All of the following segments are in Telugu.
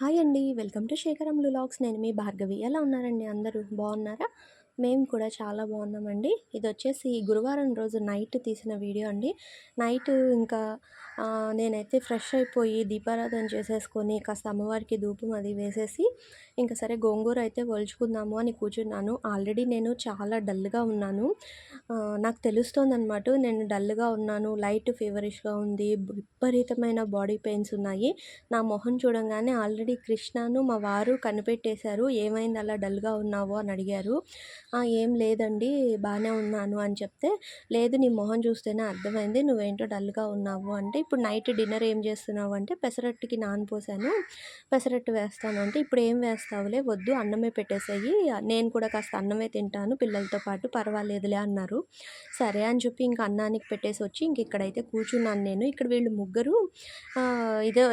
హాయ్ అండి. వెల్కమ్ టు శేఖరం లులాగ్స్ నేను మీ భార్గవి. ఎలా ఉన్నారండి అందరూ? బాగున్నారా? మేము కూడా చాలా బాగున్నామండి. ఇది వచ్చేసి గురువారం రోజు నైట్ తీసిన వీడియో అండి. నైట్ ఇంకా నేనైతే ఫ్రెష్ అయిపోయి దీపారాధన చేసేసుకొని కాస్త అమ్మవారికి ధూపం అది వేసేసి ఇంకా సరే గోంగూర అయితే ఒలుచుకుందాము అని కూర్చున్నాను. ఆల్రెడీ నేను చాలా డల్గా ఉన్నాను. నాకు తెలుస్తోందనమాట నేను డల్గా ఉన్నాను లైట్ ఫీవరిష్గా ఉంది విపరీతమైన బాడీ పెయిన్స్ ఉన్నాయి. నా మొహం చూడంగానే ఆల్రెడీ కృష్ణను మా వారు కనిపెట్టేశారు. ఏమైంది అలా డల్గా ఉన్నావు? అని అడిగారు. ఏం లేదండి బాగానే ఉన్నాను అని చెప్తే లేదు నీ మొహం చూస్తేనే అర్థమైంది నువ్వేంటో డల్గా ఉన్నావు అంటే ఇప్పుడు నైట్ డిన్నర్ ఏం చేస్తున్నావు అంటే పెసరట్టుకి నానపోసాను పెసరట్టు వేస్తాను అంటే ఇప్పుడు ఏం వేస్తావులే వద్దు అన్నమే పెట్టేసేయి. నేను కూడా కాస్త అన్నమే తింటాను పిల్లలతో పాటు. పర్వాలేదులే అన్నారు. సరే అని చెప్పి ఇంకా అన్నానికి పెట్టేసి వచ్చి ఇంక ఇక్కడైతే కూర్చున్నాను నేను. ఇక్కడ వీళ్ళు ముగ్గురు ఇదే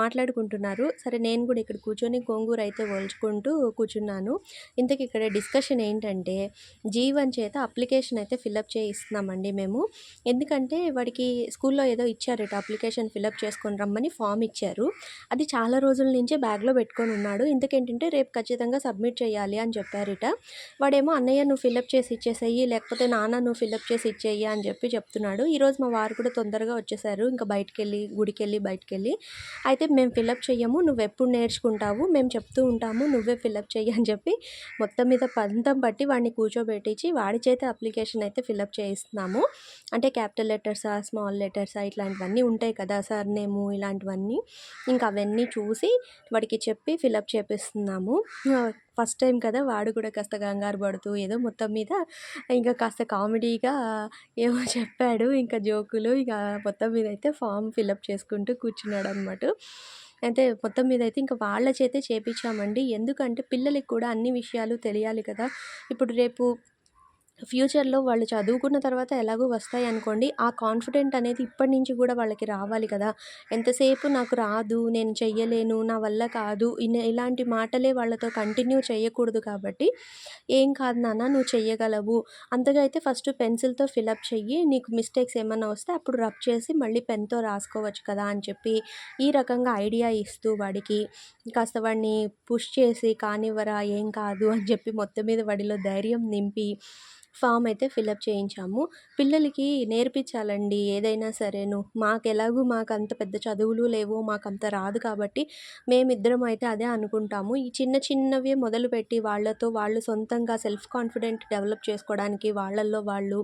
మాట్లాడుకుంటున్నారు. సరే నేను కూడా ఇక్కడ కూర్చొని గోంగూర అయితే ఒలుచుకుంటూ కూర్చున్నాను. ఇంతకు ఇక్కడ డిస్కషన్ ఏంటంటే జీవన్ చేత అప్లికేషన్ అయితే ఫిలప్ చేయిస్తున్నామండి మేము. ఎందుకంటే వాడికి స్కూల్లో ఏదో ఇచ్చారట అప్లికేషన్ ఫిలప్ చేసుకొని రమ్మని ఫామ్ ఇచ్చారు. అది చాలా రోజుల నుంచే బ్యాగ్లో పెట్టుకొని ఉన్నాడు. ఇంతకేంటంటే రేపు ఖచ్చితంగా సబ్మిట్ చేయాలి అని చెప్పారట. వాడేమో అన్నయ్య నువ్వు ఫిలప్ చేసి ఇచ్చేసేయి లేకపోతే నాన్న నువ్వు ఫిలప్ చేసి ఇచ్చేయ్యా అని చెప్పి చెప్తున్నాడు. ఈరోజు మా వారు కూడా తొందరగా వచ్చేసారు. ఇంకా బయటికి వెళ్ళి గుడికి వెళ్ళి బయటికి వెళ్ళి అయితే మేము ఫిలప్ చెయ్యము. నువ్వు ఎప్పుడు నేర్చుకుంటావు? మేము చెప్తూ ఉంటాము. నువ్వే ఫిలప్ చెయ్యి అని చెప్పి మొత్తం మీద పంతం పట్టి వాడిని కూర్చోబెట్టించి వాడి చేత అప్లికేషన్ అయితే ఫిలప్ చేయిస్తున్నాము. అంటే క్యాపిటల్ లెటర్సా స్మాల్ లెటర్సా ఇట్లాంటివన్నీ ఉంటాయి కదా సార్ నేము ఇలాంటివన్నీ. ఇంకా అవన్నీ చూసి వాడికి చెప్పి ఫిలప్ చేపిస్తున్నాము. ఫస్ట్ టైం కదా వాడు కూడా కాస్త కంగారు పడుతూ ఏదో మొత్తం మీద ఇంకా కాస్త కామెడీగా ఏమో చెప్పాడు. ఇంకా జోకులు ఇక మొత్తం మీద అయితే ఫామ్ ఫిలప్ చేసుకుంటూ కూర్చున్నాడు అనమాట అయితే మొత్తం మీద అయితే ఇంకా వాళ్ళ చేతే చేపించామండి ఎందుకంటే పిల్లలకి కూడా అన్ని విషయాలు తెలియాలి కదా. ఇప్పుడు రేపు ఫ్యూచర్లో వాళ్ళు చదువుకున్న తర్వాత ఎలాగో వస్తాయి అనుకోండి ఆ కాన్ఫిడెంట్ అనేది ఇప్పటి నుంచి కూడా వాళ్ళకి రావాలి కదా. ఎంతసేపు నాకు రాదు నేను చెయ్యలేను నా వల్ల కాదు ఇలాంటి మాటలే వాళ్ళతో కంటిన్యూ చేయకూడదు కాబట్టి ఏం కాదు నాన్న నువ్వు చెయ్యగలవు. అంతగా అయితే ఫస్ట్ పెన్సిల్తో ఫిలప్ చెయ్యి నీకు మిస్టేక్స్ ఏమైనా వస్తే అప్పుడు రబ్ చేసి మళ్ళీ పెన్తో రాసుకోవచ్చు కదా అని చెప్పి ఈ రకంగా ఐడియా ఇస్తూ వాడికి. కాస్త వాడిని పుష్ చేసి కానివ్వరా ఏం కాదు అని చెప్పి మొత్తం మీద వాడిలో ధైర్యం నింపి ఫామ్ అయితే ఫిలప్ చేయించాము. పిల్లలకి నేర్పించాలండి. ఏదైనా సరేను మాకు ఎలాగూ మాకు అంత పెద్ద చదువులు లేవు మాకు అంత రాదు కాబట్టి మేమిద్దరం అయితే అదే అనుకుంటాము. ఈ చిన్న చిన్నవి మొదలుపెట్టి వాళ్ళతో వాళ్ళు సొంతంగా సెల్ఫ్ కాన్ఫిడెంట్ డెవలప్ చేసుకోవడానికి వాళ్ళల్లో వాళ్ళు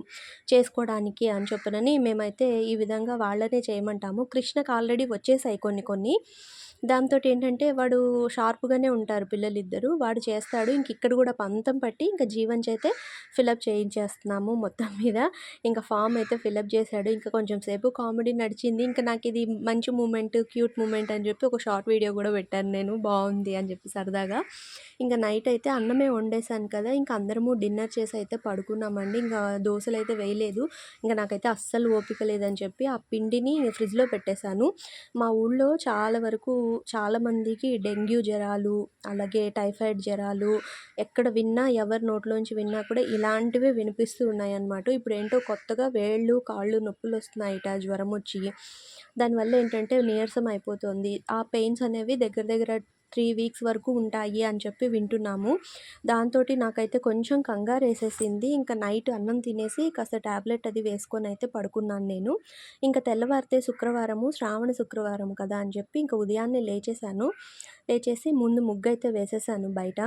చేసుకోవడానికి అని చెప్పనని మేమైతే ఈ విధంగా వాళ్ళనే చేయమంటాము. కృష్ణకు ఆల్రెడీ వచ్చేసాయి కొన్ని కొన్ని. దాంతో ఏంటంటే వాడు షార్ప్గానే ఉంటారు పిల్లలిద్దరూ. వాడు చేస్తాడు. ఇంక ఇక్కడ కూడా పంతం పట్టి ఇంకా జీవన్ చేతే ఫిలప్ చేయించేస్తున్నాము మొత్తం మీద. ఇంకా ఫామ్ అయితే ఫిలప్ చేశాడు ఇంకా కొంచెం సేపు కామెడీ నడిచింది. ఇంకా నాకు ఇది మంచి మూమెంట్ క్యూట్ మూమెంట్ అని చెప్పి ఒక షార్ట్ వీడియో కూడా పెట్టాను నేను. బాగుంది అని చెప్పి సరదాగా. ఇంకా నైట్ అయితే అన్నమే వండేసాను కదా. ఇంకా అందరము డిన్నర్ చేసి అయితే పడుకున్నామండి. ఇంకా దోశలు అయితే వేయలేదు. ఇంకా నాకైతే అస్సలు ఓపిక లేదని చెప్పి ఆ పిండిని ఫ్రిడ్జ్లో పెట్టేశాను. మా ఊళ్ళో చాలా వరకు చాలామందికి డెంగ్యూ జ్వరాలు అలాగే టైఫాయిడ్ జ్వరాలు ఎక్కడ విన్నా ఎవరి నోట్లోంచి విన్నా కూడా ఇలాంటివి వినిపిస్తూ ఉన్నాయన్నమాట. ఇప్పుడు ఏంటో కొత్తగా వేళ్ళు కాళ్ళు నొప్పులు వస్తున్నాయిట జ్వరం వచ్చి. దానివల్ల ఏంటంటే నీరసం అయిపోతుంది. ఆ పెయిన్స్ అనేవి దగ్గర దగ్గర త్రీ వీక్స్ వరకు ఉంటాయి అని చెప్పి వింటున్నాము. దాంతో నాకైతే కొంచెం కంగారు వేసేసింది. ఇంకా నైట్ అన్నం తినేసి కాస్త ట్యాబ్లెట్ అది వేసుకొని అయితే పడుకున్నాను నేను. ఇంకా తెల్లవారితే శుక్రవారము శ్రావణ శుక్రవారం కదా అని చెప్పి ఇంకా ఉదయాన్నే లేచేశాను. లేచేసి ముందు ముగ్గు అయితే వేసేసాను బయట.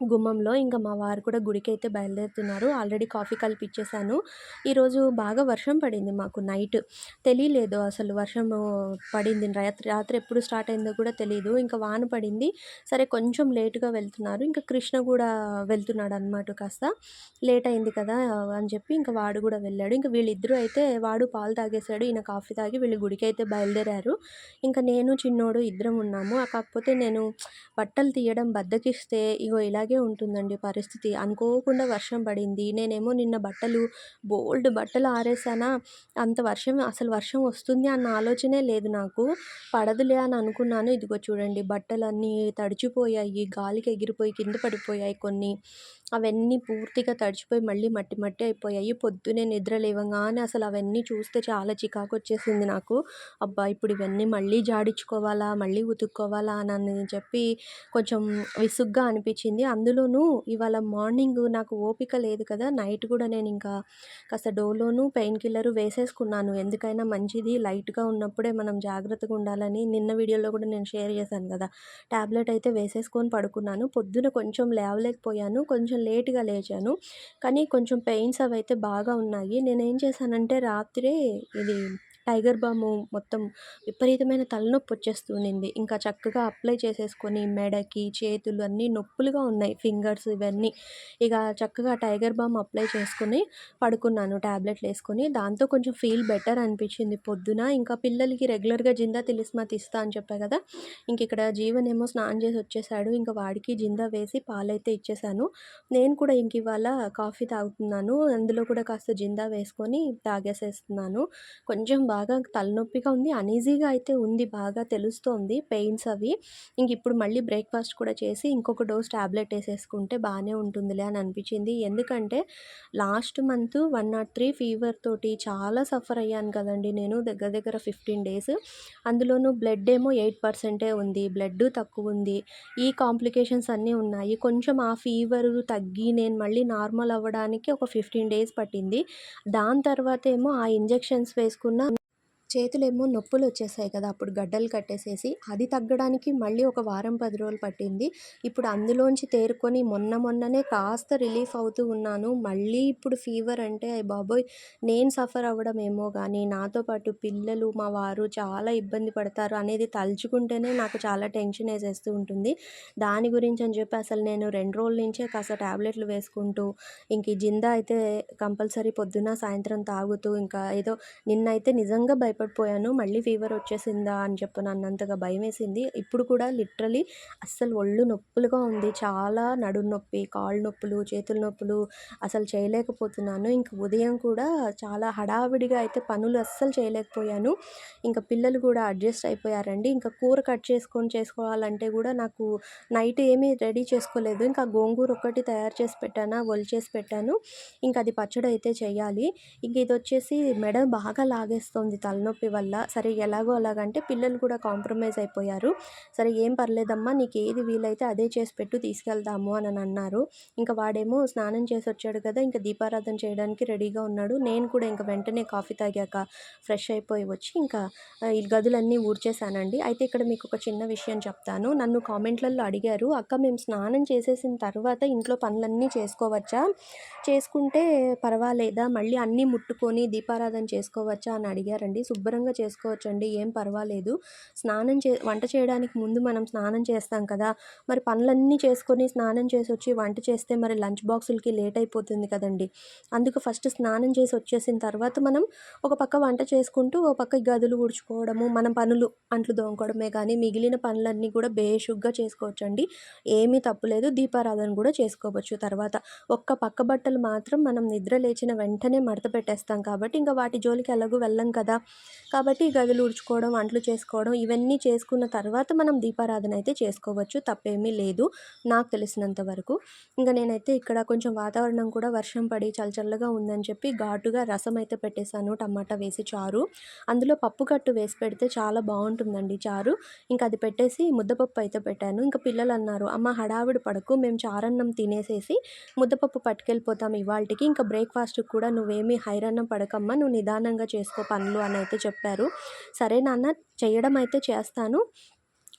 గుమ్మంలో ఇంకా మా వారు కూడా గుడికి అయితే బయలుదేరుతున్నారు. ఆల్రెడీ కాఫీ కలిపి ఇచ్చేసాను ఈరోజు బాగా వర్షం పడింది మాకు నైట్. తెలియలేదు అసలు వర్షం పడింది. రాత్రి రాత్రి ఎప్పుడు స్టార్ట్ అయిందో కూడా తెలియదు ఇంకా వాన పడింది. సరే కొంచెం లేటుగా వెళ్తున్నారు. ఇంకా కృష్ణ కూడా వెళ్తున్నాడు అనమాట కాస్త. లేట్ అయింది కదా అని చెప్పి ఇంకా వాడు కూడా వెళ్ళాడు. ఇంకా వీళ్ళిద్దరూ అయితే వాడు పాలు తాగేశాడు. ఈయన కాఫీ తాగి వీళ్ళు గుడికి అయితే బయలుదేరారు. ఇంకా నేను చిన్నోడు ఇద్దరం ఉన్నాము. కాకపోతే నేను బట్టలు తీయడం బద్దకిస్తే ఇగో ఇలా ఇలాగే ఉంటుందండి పరిస్థితి. అనుకోకుండా వర్షం పడింది. నేనేమో నిన్న బట్టలు బోల్డ్ బట్టలు ఆరేసానా అంత వర్షం అసలు వర్షం వస్తుంది అన్న ఆలోచనే లేదు నాకు. పడదులే అని అనుకున్నాను. ఇదిగో చూడండి బట్టలన్నీ తడిచిపోయాయి. గాలికి ఎగిరిపోయి కింద పడిపోయాయి కొన్ని. అవన్నీ పూర్తిగా తడిచిపోయి మళ్ళీ మట్టి మట్టి అయిపోయాయి. పొద్దునే నిద్ర లేవగానే అసలు అవన్నీ చూస్తే చాలా చికాకు వచ్చేసింది నాకు. అబ్బా ఇప్పుడు ఇవన్నీ మళ్ళీ జాడించుకోవాలా మళ్ళీ ఉతుక్కోవాలా అని చెప్పి కొంచెం విసుగ్గా అనిపించింది. అందులోనూ ఇవాళ మార్నింగ్ నాకు ఓపిక లేదు కదా నైట్ కూడా నేను ఇంకా కాస్త డోలోను పెయిన్ కిల్లర్ వేసేసుకున్నాను. ఎందుకైనా మంచిది లైట్గా ఉన్నప్పుడే మనం జాగ్రత్తగా ఉండాలని నిన్న వీడియోలో కూడా నేను షేర్ చేశాను కదా. ట్యాబ్లెట్ అయితే వేసేసుకొని పడుకున్నాను. పొద్దున కొంచెం లేవలేకపోయాను. కొంచెం లేట్గా లేచాను. కానీ కొంచెం పెయిన్స్ అవి అయితే బాగా ఉన్నాయి. నేనేం చేశానంటే రాత్రే ఇది టైగర్ బాము మొత్తం విపరీతమైన తలనొప్పి వచ్చేస్తుంది ఇంకా చక్కగా అప్లై చేసేసుకొని మెడకి చేతులు అన్నీ నొప్పులుగా ఉన్నాయి. ఫింగర్స్ ఇవన్నీ. ఇక చక్కగా టైగర్ బామ్ అప్లై చేసుకొని పడుకున్నాను. ట్యాబ్లెట్లు వేసుకొని. దాంతో కొంచెం ఫీల్ బెటర్ అనిపించింది. పొద్దున ఇంకా పిల్లలకి రెగ్యులర్గా జిందా తిలిస్మాత్ తీస్తా అని చెప్పా కదా. ఇంక ఇక్కడ జీవన్ ఏమో స్నానం చేసి వచ్చేసాడు. ఇంకా వాడికి జిందా వేసి పాలైతే ఇచ్చేసాను. నేను కూడా ఇంక ఇవాళ కాఫీ తాగుతున్నాను. అందులో కూడా కాస్త జిందా వేసుకొని తాగేసేస్తున్నాను. కొంచెం బాగా బాగా తలనొప్పిగా ఉంది. అనీజీగా అయితే ఉంది బాగా తెలుస్తోంది పెయిన్స్ అవి. ఇంక ఇప్పుడు మళ్ళీ బ్రేక్ఫాస్ట్ కూడా చేసి ఇంకొక డోస్ ట్యాబ్లెట్ వేసేసుకుంటే బాగానే ఉంటుందిలే అని అనిపించింది. ఎందుకంటే last month one not three fever తోటి చాలా సఫర్ అయ్యాను కదండి నేను దగ్గర దగ్గర ఫిఫ్టీన్ డేస్. అందులోనూ బ్లడ్ ఏమో ఎయిట్ పర్సెంటే ఉంది బ్లడ్ తక్కువ ఉంది. ఈ కాంప్లికేషన్స్ అన్నీ ఉన్నాయి. కొంచెం ఆ ఫీవర్ తగ్గి నేను మళ్ళీ నార్మల్ అవ్వడానికి ఒక ఫిఫ్టీన్ డేస్ పట్టింది. దాని తర్వాత ఏమో ఆ ఇంజెక్షన్స్ వేసుకున్న చేతులేమో నొప్పులు వచ్చేసాయి కదా అప్పుడు గడ్డలు కట్టేసేసి. అది తగ్గడానికి మళ్ళీ ఒక వారం పది రోజులు పట్టింది. ఇప్పుడు అందులోంచి తేరుకొని మొన్న మొన్ననే కాస్త రిలీఫ్ అవుతూ ఉన్నాను. మళ్ళీ ఇప్పుడు ఫీవర్ అంటే అయ్యి బాబోయ్ నేను సఫర్ అవ్వడం ఏమో కానీ నాతో పాటు పిల్లలు మా వారు చాలా ఇబ్బంది పడతారు అనేది తలుచుకుంటేనే నాకు చాలా టెన్షన్ వేసేస్తూ ఉంటుంది. దాని గురించి అని చెప్పి అసలు నేను రెండు రోజుల నుంచే కాస్త ట్యాబ్లెట్లు వేసుకుంటూ ఇంక జిందా అయితే కంపల్సరీ పొద్దున సాయంత్రం తాగుతూ ఇంకా ఏదో నిన్నైతే నిజంగా భయ భయపడిపోయాను. మళ్ళీ ఫీవర్ వచ్చేసిందా అని చెప్పి నన్ను అంతగా భయం వేసింది ఇప్పుడు కూడా లిటరలీ అస్సలు ఒళ్ళు నొప్పులుగా ఉంది. చాలా నడు నొప్పి కాళ్ళు నొప్పులు చేతుల నొప్పులు అసలు చేయలేకపోతున్నాను. ఇంక ఉదయం కూడా చాలా హడావిడిగా అయితే పనులు అస్సలు చేయలేకపోయాను. ఇంకా పిల్లలు కూడా అడ్జస్ట్ అయిపోయారండి. ఇంకా కూర కట్ చేసుకొని చేసుకోవాలంటే కూడా నాకు నైట్ ఏమీ రెడీ చేసుకోలేదు. ఇంకా గోంగూర ఒక్కటి తయారు చేసి పెట్టాను ఒలిచేసి పెట్టాను. ఇంకా అది పచ్చడి అయితే చేయాలి. ఇంక ఇది వచ్చేసి మెడ బాగా లాగేస్తుంది తలనొప్పి. తలనొప్పి వల్ల సరే ఎలాగో అలాగంటే పిల్లలు కూడా కాంప్రమైజ్ అయిపోయారు. సరే ఏం పర్లేదమ్మా నీకు ఏది వీలైతే అదే చేసి పెట్టు తీసుకెళ్తాము అని అన్నారు. ఇంకా వాడేమో స్నానం చేసి వచ్చాడు కదా ఇంకా దీపారాధన చేయడానికి రెడీగా ఉన్నాడు. నేను కూడా ఇంకా వెంటనే కాఫీ తాగాక ఫ్రెష్ అయిపోయి వచ్చి ఇంకా ఈ గదులన్నీ ఊడ్చేశానండి. అయితే ఇక్కడ మీకు ఒక చిన్న విషయం చెప్తాను. నన్ను కామెంట్లలో అడిగారు అక్క మేము స్నానం చేసేసిన తర్వాత ఇంట్లో పనులన్నీ చేసుకోవచ్చా? చేసుకుంటే పర్వాలేదా? మళ్ళీ అన్నీ ముట్టుకొని దీపారాధన చేసుకోవచ్చా? అని అడిగారండి. శుభ్రంగా చేసుకోవచ్చండి ఏం పర్వాలేదు. స్నానం చే వంట చేయడానికి ముందు మనం స్నానం చేస్తాం కదా మరి పనులన్నీ చేసుకొని స్నానం చేసి వచ్చి వంట చేస్తే మరి లంచ్ బాక్సులకి లేట్ అయిపోతుంది కదండి. అందుకు ఫస్ట్ స్నానం చేసి వచ్చేసిన తర్వాత మనం ఒక పక్క వంట చేసుకుంటూ ఒక పక్క గదులు ఊడ్చుకోవడము మనం పనులు అంట్లు దోముకోవడమే కానీ మిగిలిన పనులన్నీ కూడా బేషుగ్గా చేసుకోవచ్చండి. ఏమీ తప్పులేదు దీపారాధన కూడా చేసుకోవచ్చు. తర్వాత ఒక్క పక్క బట్టలు మాత్రం మనం నిద్ర లేచిన వెంటనే మడత పెట్టేస్తాం కాబట్టి ఇంకా వాటి జోలికి ఎలాగూ వెళ్ళం కదా. కాబట్టి గదులు ఉడుచుకోవడం వంటలు చేసుకోవడం ఇవన్నీ చేసుకున్న తర్వాత మనం దీపారాధన అయితే చేసుకోవచ్చు. తప్పేమీ లేదు. నాకు తెలిసినంత వరకు. ఇంకా నేనైతే ఇక్కడ కొంచెం వాతావరణం కూడా వర్షం పడి చల్లచల్లగా ఉందని చెప్పి ఘాటుగా రసం అయితే పెట్టేశాను. టమాటా వేసి చారు. అందులో పప్పు కట్టు వేసి పెడితే చాలా బాగుంటుందండి చారు. ఇంకా అది పెట్టేసి ముద్దపప్పు అయితే పెట్టాను. ఇంకా పిల్లలు అన్నారు అమ్మ హడావిడి పడకు. మేము చారన్నం తినేసేసి ముద్దపప్పు పట్టుకెళ్ళిపోతాం ఇవాళకి ఇంకా బ్రేక్ఫాస్ట్కి కూడా నువ్వేమీ హైరన్నం పడకమ్మా. నువ్వు నిదానంగా చేసుకో పనులు అని అయితే చెప్పారు. సరే నాన్న చేయడం అయితే చేస్తాను.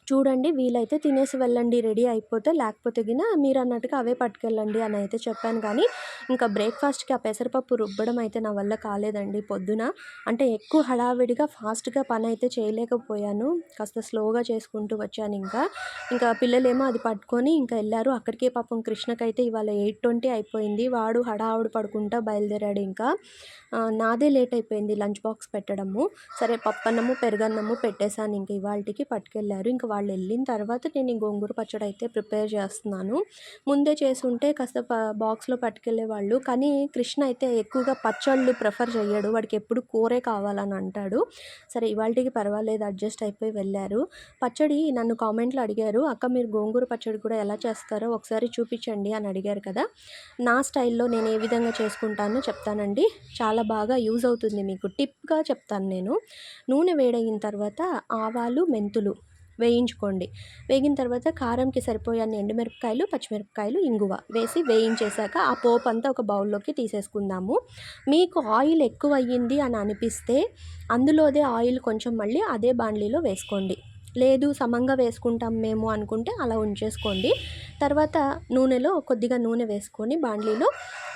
చూడండి వీలైతే తినేసి వెళ్ళండి రెడీ అయిపోతే లేకపోతే గిన మీరు అన్నట్టుగా అవే పట్టుకెళ్ళండి అని అయితే చెప్పాను. కానీ ఇంకా బ్రేక్ఫాస్ట్కి ఆ పెసరపప్పు రుబ్బడం అయితే నా వల్ల కాలేదండి పొద్దున. అంటే ఎక్కువ హడావిడిగా ఫాస్ట్గా పని అయితే చేయలేకపోయాను. కాస్త స్లోగా చేసుకుంటూ వచ్చాను ఇంకా. ఇంకా పిల్లలేమో అది పట్టుకొని ఇంకా వెళ్ళారు. అక్కడికే పాపం కృష్ణకైతే ఇవాళ ఎయిట్ ట్వంటీ అయిపోయింది. వాడు హడావుడు పడుకుంటా బయలుదేరాడు ఇంకా. నాదే లేట్ అయిపోయింది లంచ్ బాక్స్ పెట్టడము. సరే పప్పన్నము పెరుగన్నము పెట్టేశాను ఇంక ఇవాళకి పట్టుకెళ్ళారు. ఇంకా వాళ్ళు వెళ్ళిన తర్వాత నేను ఈ గోంగూర పచ్చడి అయితే ప్రిపేర్ చేస్తున్నాను. ముందే చేసుంటే కాస్త బాక్స్లో పట్టుకెళ్ళే వాళ్ళు. కానీ కృష్ణ అయితే ఎక్కువగా పచ్చళ్ళు ప్రిఫర్ చేయడు వాడికి ఎప్పుడు కూరే కావాలని అంటాడు. సరే ఇవాళకి పర్వాలేదు. అడ్జస్ట్ అయిపోయి వెళ్ళారు. పచ్చడి నన్ను కామెంట్లో అడిగారు అడిగారు. అక్క మీరు గోంగూర పచ్చడి కూడా ఎలా చేస్తారో ఒకసారి చూపించండి అని అడిగారు కదా. నా స్టైల్లో నేను ఏ విధంగా చేసుకుంటానో చెప్తానండి. చాలా బాగా యూజ్ అవుతుంది మీకు. టిప్గా చెప్తాను నేను. నూనె వేడయిన తర్వాత ఆవాలు మెంతులు వేయించుకోండి. వేగిన తర్వాత కారంకి సరిపోయే ఎండుమిరపకాయలు పచ్చిమిరపకాయలు ఇంగువ వేసి వేయించేశాక ఆ పోపు అంతా ఒక బౌల్లోకి తీసేసుకుందాము. మీకు ఆయిల్ ఎక్కువ అయ్యింది అని అనిపిస్తే అందులోదే ఆయిల్ కొంచెం మళ్ళీ అదే బాండ్లీలో వేసుకోండి. లేదు సమంగా వేసుకుంటాం మేము అనుకుంటే అలా ఉంచేసుకోండి. తర్వాత నూనెలో కొద్దిగా నూనె వేసుకొని బాండ్లీలో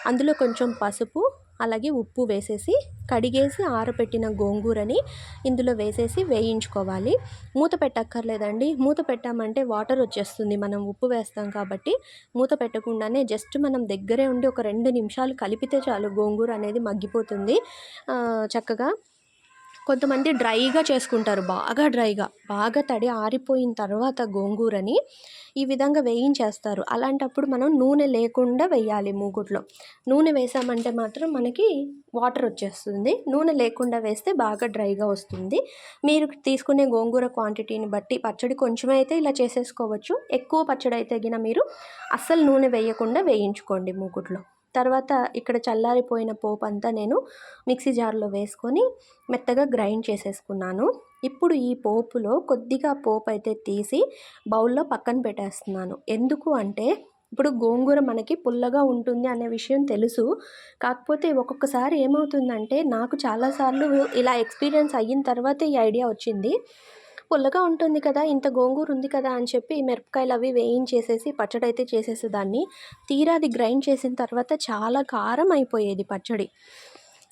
అందులో కొంచెం పసుపు అలాగే ఉప్పు వేసేసి కడిగేసి ఆరబెట్టిన గోంగూరని ఇందులో వేసేసి వేయించుకోవాలి. మూత పెట్టక్కర్లేదండి. మూత పెట్టామంటే వాటర్ వచ్చేస్తుంది. మనం ఉప్పు వేస్తాం కాబట్టి మూత పెట్టకుండానే జస్ట్ మనం దగ్గరే ఉండి ఒక రెండు నిమిషాలు కలిపితే చాలు గోంగూర అనేది మగ్గిపోతుంది. చక్కగా కొంతమంది డ్రైగా చేసుకుంటారు బాగా డ్రైగా. బాగా తడి ఆరిపోయిన తర్వాత గోంగూరని ఈ విధంగా వేయించేస్తారు. అలాంటప్పుడు మనం నూనె లేకుండా వేయాలి మూగుట్లో నూనె వేసామంటే మాత్రం మనకి వాటర్ వచ్చేస్తుంది. నూనె లేకుండా వేస్తే బాగా డ్రైగా వస్తుంది. మీరు తీసుకునే గోంగూర క్వాంటిటీని బట్టి పచ్చడి కొంచెమే అయితే ఇలా చేసేసుకోవచ్చు. ఎక్కువ పచ్చడి అయితే గిన మీరు అస్సలు నూనె వేయకుండా వేయించుకోండి మూగుట్లో తర్వాత ఇక్కడ చల్లారిపోయిన పోపు అంతా నేను మిక్సీ జార్లో వేసుకొని మెత్తగా గ్రైండ్ చేసేసుకున్నాను. ఇప్పుడు ఈ పోపులో కొద్దిగా పోపు అయితే తీసి బౌల్లో పక్కన పెట్టేస్తున్నాను. ఎందుకు అంటే ఇప్పుడు గోంగూర మనకి పుల్లగా ఉంటుంది అనే విషయం తెలుసు. కాకపోతే ఒక్కొక్కసారి ఏమవుతుందంటే నాకు చాలాసార్లు ఇలా ఎక్స్పీరియన్స్ అయిన తర్వాత ఈ ఐడియా వచ్చింది. పుల్లగా ఉంటుంది కదా ఇంత గోంగూర ఉంది కదా అని చెప్పి మిరపకాయలు అవి వేయించేసేసి పచ్చడి అయితే చేసేసేదాన్ని తీరా అది గ్రైండ్ చేసిన తర్వాత చాలా కారం అయిపోయేది పచ్చడి.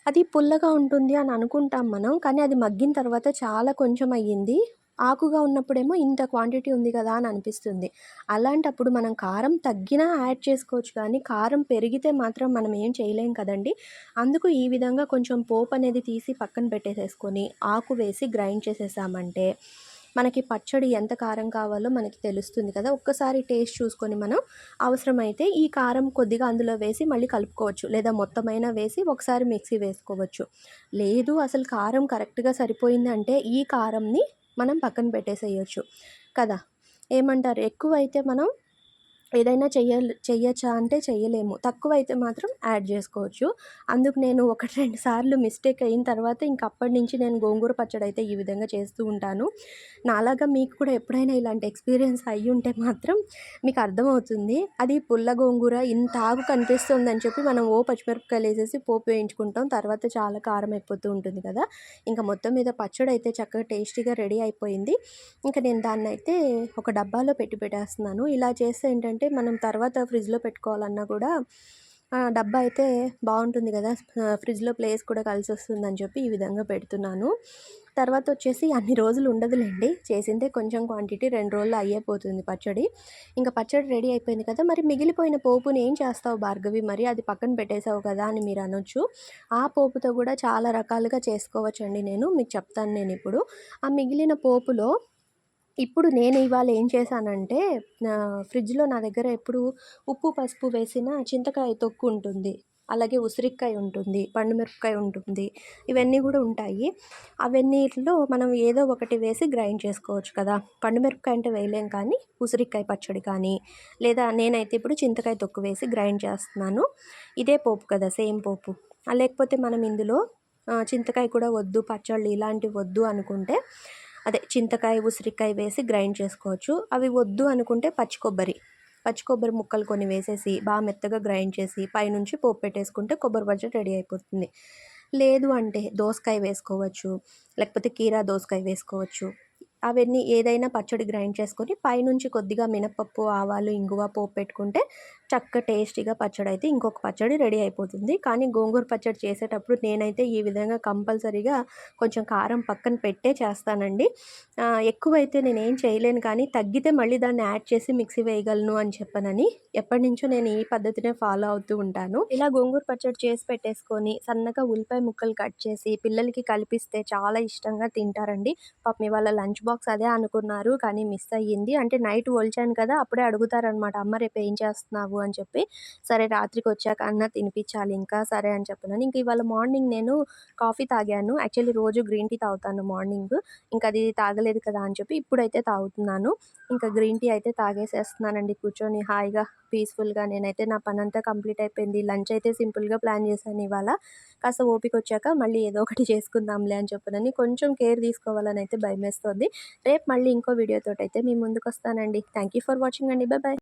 అది పుల్లగా ఉంటుంది అని అనుకుంటాం మనం కానీ అది మగ్గిన తర్వాత చాలా కొంచెం అయ్యింది. ఆకుగా ఉన్నప్పుడేమో ఇంత క్వాంటిటీ ఉంది కదా అని అనిపిస్తుంది. అలాంటప్పుడు మనం కారం తగ్గినా యాడ్ చేసుకోవచ్చు కానీ కారం పెరిగితే మాత్రం మనం ఏం చేయలేం కదండి. అందుకు ఈ విధంగా కొంచెం పోపు అనేది తీసి పక్కన పెట్టేసేసుకొని ఆకు వేసి గ్రైండ్ చేసేసామంటే మనకి పచ్చడి ఎంత కారం కావాలో మనకి తెలుస్తుంది కదా. ఒక్కసారి టేస్ట్ చూసుకొని మనం అవసరమైతే ఈ కారం కొద్దిగా అందులో వేసి మళ్ళీ కలుపుకోవచ్చు. లేదా మొత్తమైనా వేసి ఒకసారి మిక్సీ వేసుకోవచ్చు. లేదు అసలు కారం కరెక్ట్గా సరిపోయింది అంటే ఈ కారంని మనం పక్కన పెట్టేసేయచ్చు కదా. ఏమంటారు? ఎక్కువైతే మనం ఏదైనా చెయ్య చెయ్యొచ్చా అంటే చెయ్యలేము. తక్కువ అయితే మాత్రం యాడ్ చేసుకోవచ్చు. అందుకు నేను ఒకటి రెండు సార్లు మిస్టేక్ అయిన తర్వాత ఇంక అప్పటి నుంచి నేను గోంగూర పచ్చడి అయితే ఈ విధంగా చేస్తూ ఉంటాను. నాలాగా మీకు కూడా ఎప్పుడైనా ఇలాంటి ఎక్స్పీరియన్స్ అయ్యి ఉంటే మాత్రం మీకు అర్థమవుతుంది. అది పుల్ల గోంగూర ఇంత ఆగు కనిపిస్తుందని చెప్పి మనం ఓ పచ్చిమిరపకాయలు వేసేసి పోపు వేయించుకుంటాం. తర్వాత చాలా కారం అయిపోతూ ఉంటుంది కదా. ఇంకా మొత్తం మీద పచ్చడి అయితే చక్కగా టేస్టీగా రెడీ అయిపోయింది. ఇంకా నేను దాన్ని అయితే ఒక డబ్బాలో పెట్టి పెట్టేస్తున్నాను. ఇలా చేస్తే ఏంటంటే అంటే మనం తర్వాత ఫ్రిడ్జ్లో పెట్టుకోవాలన్నా కూడా డబ్బా అయితే బాగుంటుంది కదా ఫ్రిడ్జ్లో ప్లేస్ కూడా కలిసి వస్తుందని చెప్పి ఈ విధంగా పెడుతున్నాను. తర్వాత వచ్చేసి అన్ని రోజులు ఉండదులేండి చేసిందే కొంచెం క్వాంటిటీ రెండు రోజులు అయ్యేపోతుంది పచ్చడి. ఇంకా పచ్చడి రెడీ అయిపోయింది కదా మరి మిగిలిపోయిన పోపుని ఏం చేస్తావు భార్గవి? మరి అది పక్కన పెట్టేసావు కదా అని మీరు అనొచ్చు. ఆ పోపుతో కూడా చాలా రకాలుగా చేసుకోవచ్చండి నేను మీకు చెప్తాను నేను ఇప్పుడు. ఆ మిగిలిన పోపులో ఇప్పుడు నేను ఇవాళ ఏం చేశానంటే ఫ్రిడ్జ్లో నా దగ్గర ఎప్పుడు ఉప్పు పసుపు వేసిన చింతకాయ తొక్కు ఉంటుంది. అలాగే ఉసిరికాయ ఉంటుంది పండుమిరపకాయ ఉంటుంది. ఇవన్నీ కూడా ఉంటాయి. అవన్నీటిలో మనం ఏదో ఒకటి వేసి గ్రైండ్ చేసుకోవచ్చు కదా. పండుమిరపకాయ అంటే వేయలేం కానీ ఉసిరికాయ పచ్చడి కానీ లేదా నేనైతే ఇప్పుడు చింతకాయ తొక్కు వేసి గ్రైండ్ చేస్తున్నాను. ఇదే పోపు కదా సేమ్ పోపు. లేకపోతే మనం ఇందులో చింతకాయ కూడా వద్దు పచ్చళ్ళు ఇలాంటివి వద్దు అనుకుంటే అదే చింతకాయ ఉసిరికాయ వేసి గ్రైండ్ చేసుకోవచ్చు. అవి వద్దు అనుకుంటే పచ్చి కొబ్బరి. పచ్చి కొబ్బరి ముక్కలు కొన్ని వేసేసి బాగా మెత్తగా గ్రైండ్ చేసి పైనుంచి పోపు పెట్టేసుకుంటే కొబ్బరి పచ్చడి రెడీ అయిపోతుంది. లేదు అంటే దోసకాయ వేసుకోవచ్చు లేకపోతే కీరా దోసకాయ వేసుకోవచ్చు. అవన్నీ ఏదైనా పచ్చడి గ్రైండ్ చేసుకొని పైనుంచి కొద్దిగా మినపప్పు ఆవాలు ఇంగువ పోపు పెట్టుకుంటే చక్క టేస్టీగా పచ్చడి అయితే ఇంకొక పచ్చడి రెడీ అయిపోతుంది. కానీ గోంగూర పచ్చడి చేసేటప్పుడు నేనైతే ఈ విధంగా కంపల్సరీగా కొంచెం కారం పక్కన పెట్టే చేస్తానండి. ఎక్కువైతే నేను ఏం చేయలేను కానీ తగ్గితే మళ్ళీ దాన్ని యాడ్ చేసి మిక్సీ వేయగలను అని చెప్పనని ఎప్పటి నుంచో నేను ఈ పద్ధతినే ఫాలో అవుతూ ఉంటాను. ఇలా గోంగూర పచ్చడి చేసి పెట్టేసుకొని సన్నగా ఉల్లిపాయ ముక్కలు కట్ చేసి పిల్లలకి కలిపిస్తే చాలా ఇష్టంగా తింటారండి. పాపం ఇవాళ లంచ్ బాక్స్ అదే అనుకున్నారు కానీ మిస్ అయ్యింది. అంటే నైట్ ఒలిచాను కదా అప్పుడే అడుగుతారనమాట అమ్మ రేపు ఏం చేస్తున్నావు? అని చెప్పి సరే రాత్రికి వచ్చాక అన్న తినిపించాలి ఇంకా సరే అని చెప్పినాను. ఇంక ఇవాళ మార్నింగ్ నేను కాఫీ తాగాను. యాక్చువల్లీ రోజు గ్రీన్ టీ తాగుతాను మార్నింగ్. ఇంకా అది తాగలేదు కదా అని చెప్పి ఇప్పుడైతే తాగుతున్నాను. ఇంకా గ్రీన్ టీ అయితే తాగేసేస్తున్నానండి కూర్చొని హాయిగా పీస్ఫుల్గా నేనైతే నా పని అంతా కంప్లీట్ అయిపోయింది. లంచ్ అయితే సింపుల్గా ప్లాన్ చేశాను ఇవాళ. కాస్త ఓపిక వచ్చాక మళ్ళీ ఏదో ఒకటి చేసుకుందాంలే అని చెప్పనని. కొంచెం కేర్ తీసుకోవాలని అయితే భయమేస్తుంది. రేపు మళ్ళీ ఇంకో వీడియోతో అయితే మీ ముందుకు వస్తానండి థ్యాంక్ యూ ఫర్ వాచింగ్ అండి. Bye bye.